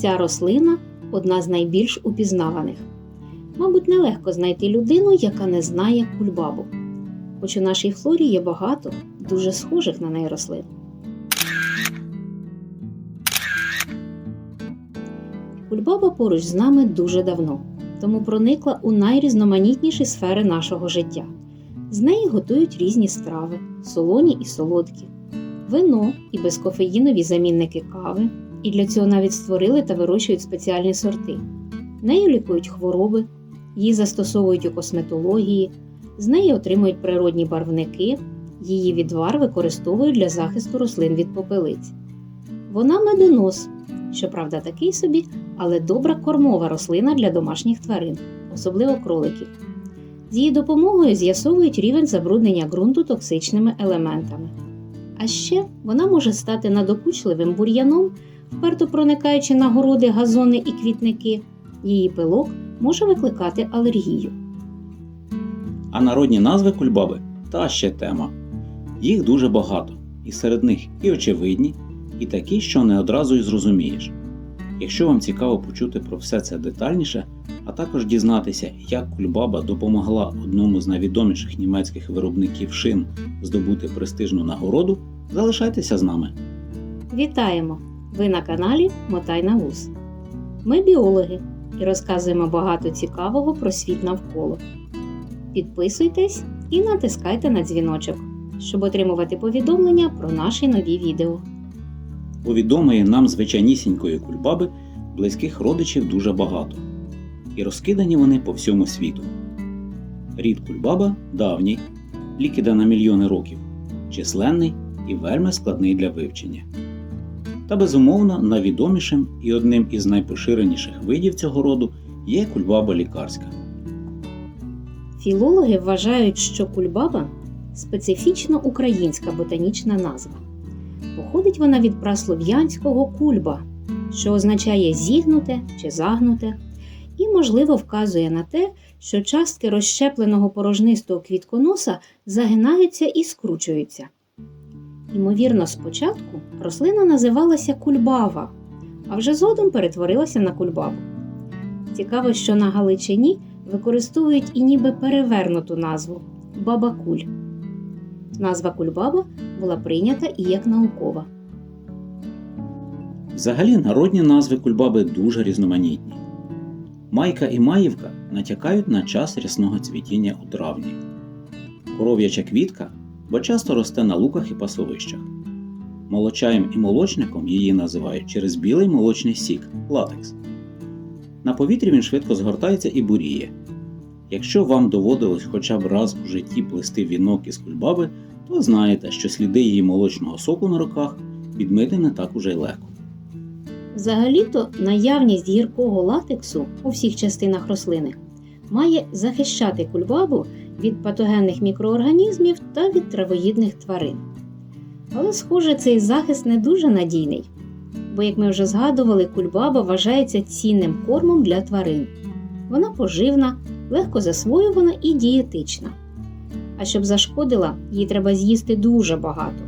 Ця рослина одна з найбільш упізнаваних. Мабуть, нелегко знайти людину, яка не знає кульбабу. Хоч у нашій флорі є багато дуже схожих на неї рослин. Кульбаба поруч з нами дуже давно, тому проникла у найрізноманітніші сфери нашого життя. З неї готують різні страви, солоні і солодкі, вино і безкофеїнові замінники кави, і для цього навіть створили та вирощують спеціальні сорти. Нею лікують хвороби, її застосовують у косметології, з неї отримують природні барвники, її відвар використовують для захисту рослин від попелиць. Вона медонос, щоправда, такий собі, але добра кормова рослина для домашніх тварин, особливо кроликів. З її допомогою з'ясовують рівень забруднення ґрунту токсичними елементами. А ще вона може стати надокучливим бур'яном, вперто проникаючи на городи, газони і квітники. Її пилок може викликати алергію. А народні назви кульбаби та ще тема. Їх дуже багато, і серед них і очевидні, і такі, що не одразу й зрозумієш. Якщо вам цікаво почути про все це детальніше, а також дізнатися, як кульбаба допомогла одному з найвідоміших німецьких виробників шин здобути престижну нагороду, залишайтеся з нами. Вітаємо! Ви на каналі Мотай на вуз. Ми біологи і розказуємо багато цікавого про світ навколо. Підписуйтесь і натискайте на дзвіночок, щоб отримувати повідомлення про наші нові відео. Відомої нам звичайнісінької кульбаби близьких родичів дуже багато, і розкидані вони по всьому світу. Рід кульбаба давній, лікіда на мільйони років, численний і вельми складний для вивчення. Та безумовно найвідомішим і одним із найпоширеніших видів цього роду є кульбаба лікарська. Філологи вважають, що кульбаба специфічно українська ботанічна назва. Походить вона від праслов'янського кульба, що означає зігнуте чи загнуте, і, можливо, вказує на те, що частки розщепленого порожнистого квітконоса загинаються і скручуються. Ймовірно, спочатку рослина називалася кульбава, а вже згодом перетворилася на кульбабу. Цікаво, що на Галичині використовують і ніби перевернуту назву бабакуль. Назва кульбаба була прийнята і як наукова. Взагалі народні назви кульбаби дуже різноманітні. Майка і Маївка натякають на час рясного цвітіння у травні. Коров'яча квітка, бо часто росте на луках і пасовищах. Молочаєм і молочником її називають через білий молочний сік латекс. На повітрі він швидко згортається і буріє. Якщо вам доводилось хоча б раз у житті плести вінок із кульбаби, то знаєте, що сліди її молочного соку на руках відмити не так уже й легко. Взагалі-то наявність гіркого латексу у всіх частинах рослини має захищати кульбабу від патогенних мікроорганізмів та від травоїдних тварин. Але, схоже, цей захист не дуже надійний, бо, як ми вже згадували, кульбаба вважається цінним кормом для тварин. Вона поживна, легко засвоювана і дієтична. А щоб зашкодила, їй треба з'їсти дуже багато.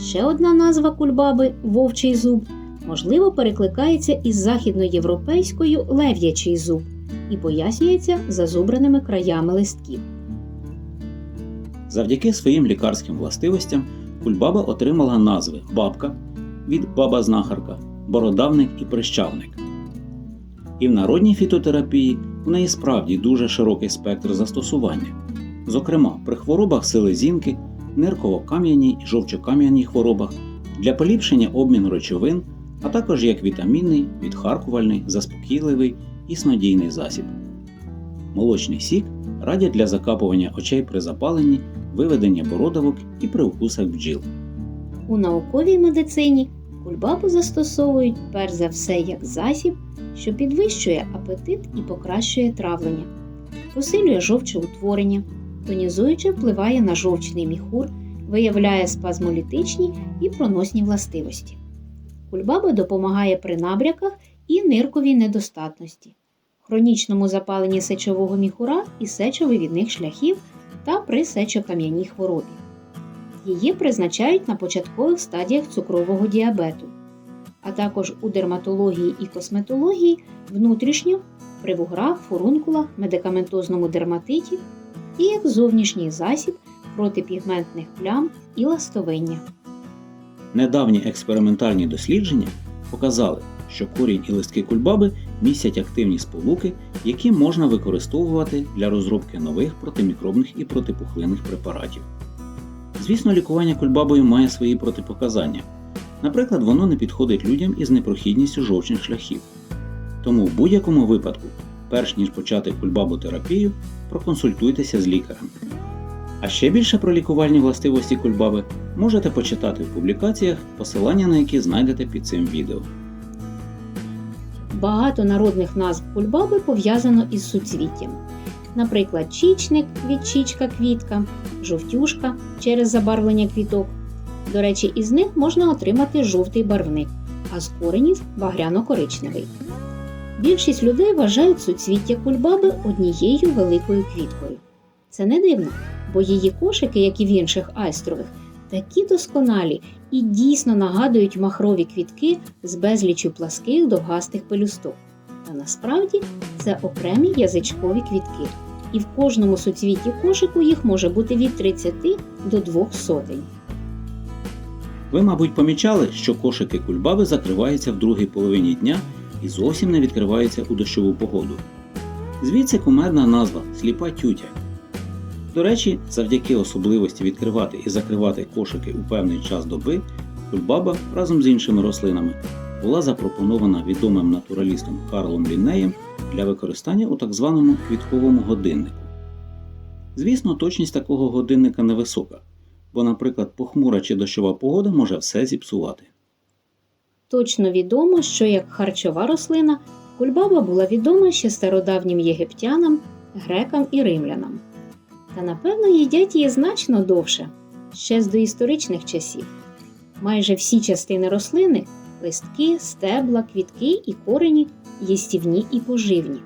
Ще одна назва кульбаби вовчий зуб можливо перекликається із західноєвропейською лев'ячий зуб і пояснюється зазубраними краями листків. Завдяки своїм лікарським властивостям кульбаба отримала назви бабка від баба-знахарка, бородавник і прищавник. І в народній фітотерапії в неї справді дуже широкий спектр застосування, зокрема при хворобах селезінки, нирково-кам'яній і жовчокам'яній хворобах для поліпшення обміну речовин, а також як вітамінний, відхаркувальний, заспокійливий і снодійний засіб. Молочний сік радять для закапування очей при запаленні, виведення бородавок і при укусах бджіл. У науковій медицині кульбабу застосовують перш за все як засіб, що підвищує апетит і покращує травлення, посилює жовчоутворення, тонізуючи впливає на жовчний міхур, виявляє спазмолітичні і проносні властивості. Кульбаба допомагає при набряках і нирковій недостатності, хронічному запаленні сечового міхура і сечовивідних шляхів та при сечокам'яній хворобі. Її призначають на початкових стадіях цукрового діабету. а також у дерматології і косметології внутрішньо при вуграх, фурункулах, медикаментозному дерматиті і як зовнішній засіб проти пігментних плям і ластовиння. Недавні експериментальні дослідження показали, що корінь і листки кульбаби містять активні сполуки, які можна використовувати для розробки нових протимікробних і протипухлинних препаратів. Звісно, лікування кульбабою має свої протипоказання. Наприклад, воно не підходить людям із непрохідністю жовчних шляхів. Тому в будь-якому випадку, перш ніж почати кульбаботерапію, проконсультуйтеся з лікарем. А ще більше про лікувальні властивості кульбаби можете почитати в публікаціях, посилання на які знайдете під цим відео. Багато народних назв кульбаби пов'язано із суцвіттям. Наприклад, чічник від чічка квітка, жовтюшка через забарвлення квіток. До речі, із них можна отримати жовтий барвник, а з коренів багряно-коричневий. Більшість людей вважають суцвіття кульбаби однією великою квіткою. Це не дивно, бо її кошики, як і в інших айстрових, такі досконалі і дійсно нагадують махрові квітки з безлічю пласких довгастих пелюсток. Та насправді це окремі язичкові квітки, і в кожному суцвітті кошику їх може бути від 30 до 2 сотень. Ви, мабуть, помічали, що кошики кульбаби закриваються в другій половині дня і зовсім не відкриваються у дощову погоду. Звідси кумедна назва сліпа тютя. До речі, завдяки особливості відкривати і закривати кошики у певний час доби, кульбаба разом з іншими рослинами була запропонована відомим натуралістом Карлом Ліннеєм для використання у так званому квітковому годиннику. Звісно, точність такого годинника невисока, бо, наприклад, похмура чи дощова погода може все зіпсувати. Точно відомо, що як харчова рослина кульбаба була відома ще стародавнім єгиптянам, грекам і римлянам. Та напевно їдять її значно довше, ще з доісторичних часів. Майже всі частини рослини листки, стебла, квітки і корені їстівні і поживні.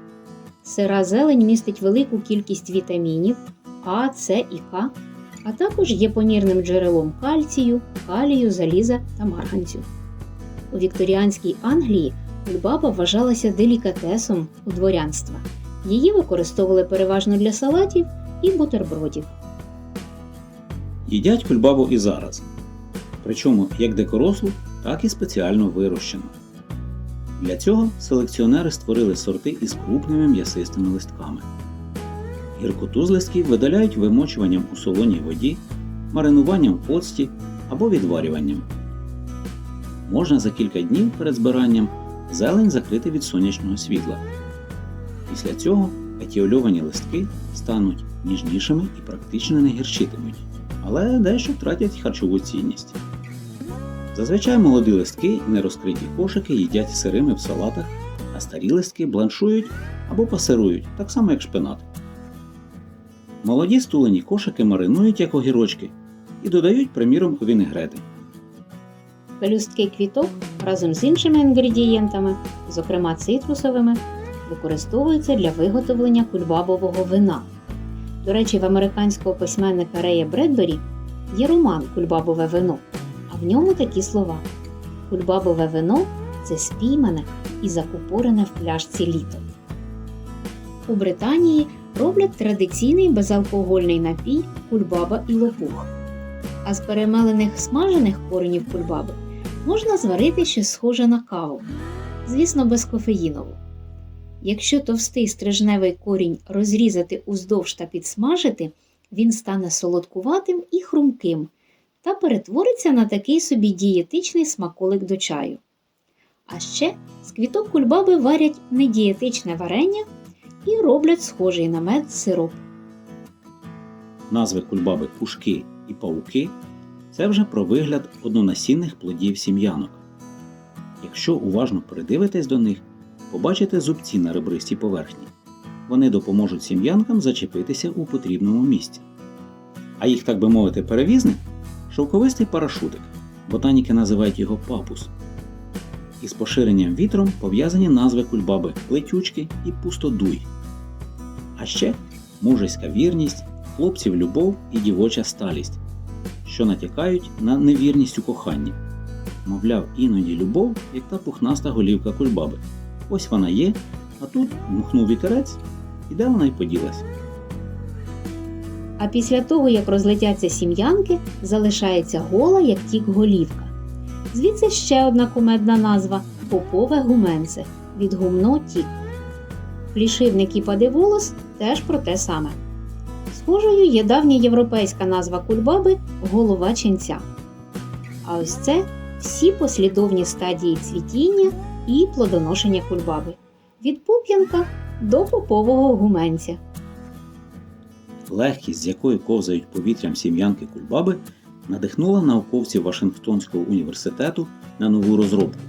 Сира зелень містить велику кількість вітамінів А, С і К, а також є понірним джерелом кальцію, калію, заліза та марганцю. У вікторіанській Англії кульбаба вважалася делікатесом у дворянства. Її використовували переважно для салатів і бутербродів. Їдять кульбабу і зараз, причому як дикорослу, так і спеціально вирощену. Для цього селекціонери створили сорти із крупними м'ясистими листками. Гіркоту з листків видаляють вимочуванням у солоній воді, маринуванням в оцті або відварюванням. Можна за кілька днів перед збиранням зелень закрити від сонячного світла. Після цього етіольовані листки стануть ніжнішими і практично не гірчитимуть, але дещо втратять харчову цінність. Зазвичай молоді листки і нерозкриті кошики їдять сирими в салатах, а старі листки бланшують або пасирують, так само як шпинат. Молоді стулені кошики маринують як огірочки і додають, приміром, у вінегрети. Пелюстки квіток разом з іншими інгредієнтами, зокрема цитрусовими, використовуються для виготовлення кульбабового вина. До речі, в американського письменника Рея Бредбері є роман Кульбабове вино, а в ньому такі слова: Кульбабове вино це спіймане і закупорене в пляшці літо. У Британії роблять традиційний безалкогольний напій кульбаба і лопух. А з перемелених смажених коренів кульбаби можна зварити щось схоже на каву, звісно, безкофеїнову. Якщо товстий стрижневий корінь розрізати уздовж та підсмажити, він стане солодкуватим і хрумким та перетвориться на такий собі дієтичний смаколик до чаю. А ще з квіток кульбаби варять недієтичне варення і роблять схожий на мед сироп. Назви кульбаби кушки і пауки це вже про вигляд однонасінних плодів сім'янок. Якщо уважно придивитесь до них, побачите зубці на ребристій поверхні. Вони допоможуть сім'янкам зачепитися у потрібному місці. А їх, так би мовити, перевізник шовковистий парашутик. Ботаніки називають його папус. Із поширенням вітром пов'язані назви кульбаби плетючки і пустодуй. А ще мужеська вірність, хлопців любов і дівоча сталість, що натякають на невірність у коханні. Мовляв, іноді любов, як та пухнаста голівка кульбаби. Ось вона є, а тут мухнув вітерець, і де вона й поділась. А після того, як розлетяться сім'янки, залишається гола, як тік голівка. Звідси ще одна кумедна назва попове гуменце від гумно тік. Плішивник і падиволос теж про те саме. Схожою є давня європейська назва кульбаби голова ченця. А ось це всі послідовні стадії цвітіння і плодоношення кульбаби від пуп'янка до попового гуменця. Легкість, з якою ковзають повітрям сім'янки кульбаби, надихнула науковців Вашингтонського університету на нову розробку.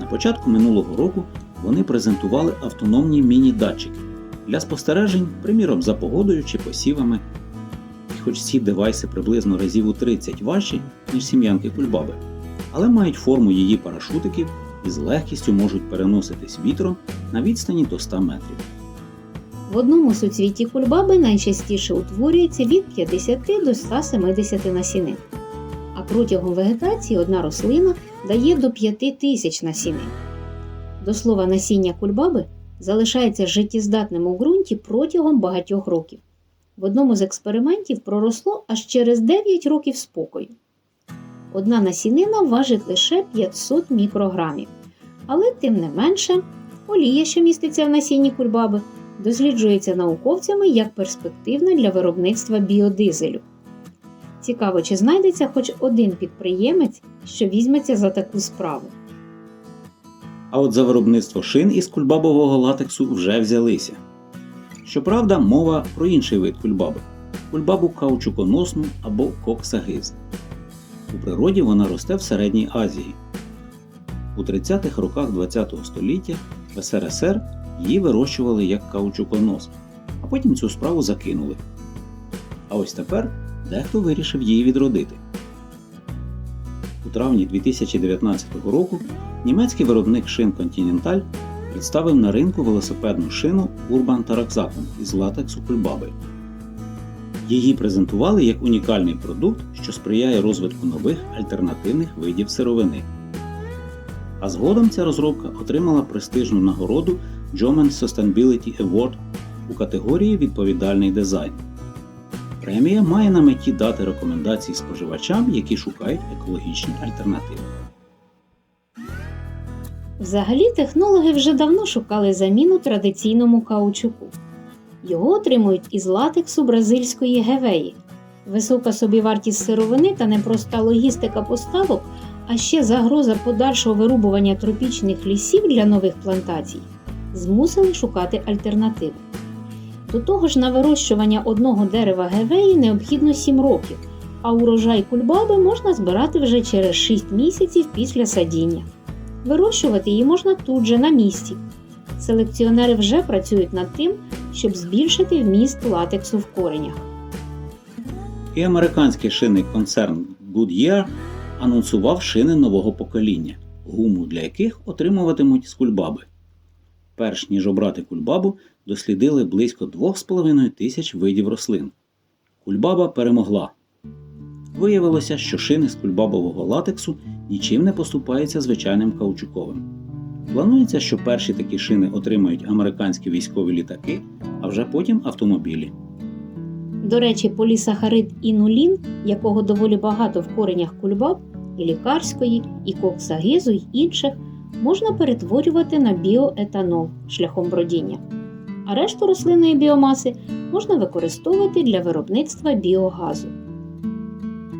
На початку минулого року вони презентували автономні міні-датчики для спостережень, приміром, за погодою чи посівами. І хоч ці девайси приблизно разів у 30 важчі, ніж сім'янки кульбаби, але мають форму її парашутиків і з легкістю можуть переноситись вітром на відстані до 100 метрів. В одному суцвіті кульбаби найчастіше утворюється від 50 до 170 насінин. А протягом вегетації одна рослина дає до 5 тисяч насінин. До слова, насіння кульбаби залишається життєздатним у ґрунті протягом багатьох років. В одному з експериментів проросло аж через 9 років спокою. Одна насінина важить лише 500 мікрограмів. Але тим не менше, олія, що міститься в насінні кульбаби, досліджується науковцями як перспективна для виробництва біодизелю. Цікаво, чи знайдеться хоч один підприємець, що візьметься за таку справу. А от за виробництво шин із кульбабового латексу вже взялися. Щоправда, мова про інший вид кульбаби кульбабу каучуконосну або коксагиз. У природі вона росте в Середній Азії. У 30-х роках ХХ століття в СРСР її вирощували як каучуконос, а потім цю справу закинули. А ось тепер дехто вирішив її відродити. У травні 2019 року німецький виробник шин Continental представив на ринку велосипедну шину Urban Taraxacum із латексу кульбаби. Її презентували як унікальний продукт, що сприяє розвитку нових альтернативних видів сировини. А згодом ця розробка отримала престижну нагороду German Sustainability Award у категорії Відповідальний дизайн. Премія має на меті дати рекомендації споживачам, які шукають екологічні альтернативи. Взагалі, технологи вже давно шукали заміну традиційному каучуку. Його отримують із латексу бразильської гевеї. Висока собівартість сировини та непроста логістика поставок, а ще загроза подальшого вирубування тропічних лісів для нових плантацій змусили шукати альтернативи. До того ж, на вирощування одного дерева гевеї необхідно 7 років, а урожай кульбаби можна збирати вже через 6 місяців після садіння. Вирощувати її можна тут же на місці. Селекціонери вже працюють над тим, щоб збільшити вміст латексу в коренях. І американський шинний концерн Goodyear анонсував шини нового покоління, гуму для яких отримуватимуть з кульбаби. Перш ніж обрати кульбабу, дослідили близько 2,5 тисяч видів рослин. Кульбаба перемогла. Виявилося, що шини з кульбабового латексу нічим не поступаються звичайним каучуковим. Планується, що перші такі шини отримають американські військові літаки, а вже потім автомобілі. До речі, полісахарид інулін, якого доволі багато в коренях кульбаб, і лікарської, і коксагизу, й інших, можна перетворювати на біоетанол шляхом бродіння. А решту рослинної біомаси можна використовувати для виробництва біогазу.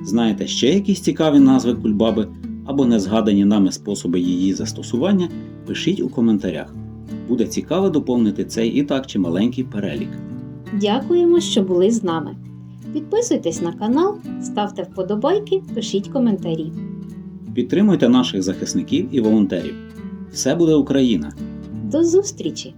Знаєте ще якісь цікаві назви кульбаби або незгадані нами способи її застосування, пишіть у коментарях. Буде цікаво доповнити цей і так чималенький перелік. Дякуємо, що були з нами. Підписуйтесь на канал, ставте вподобайки, пишіть коментарі. Підтримуйте наших захисників і волонтерів. Все буде Україна! До зустрічі!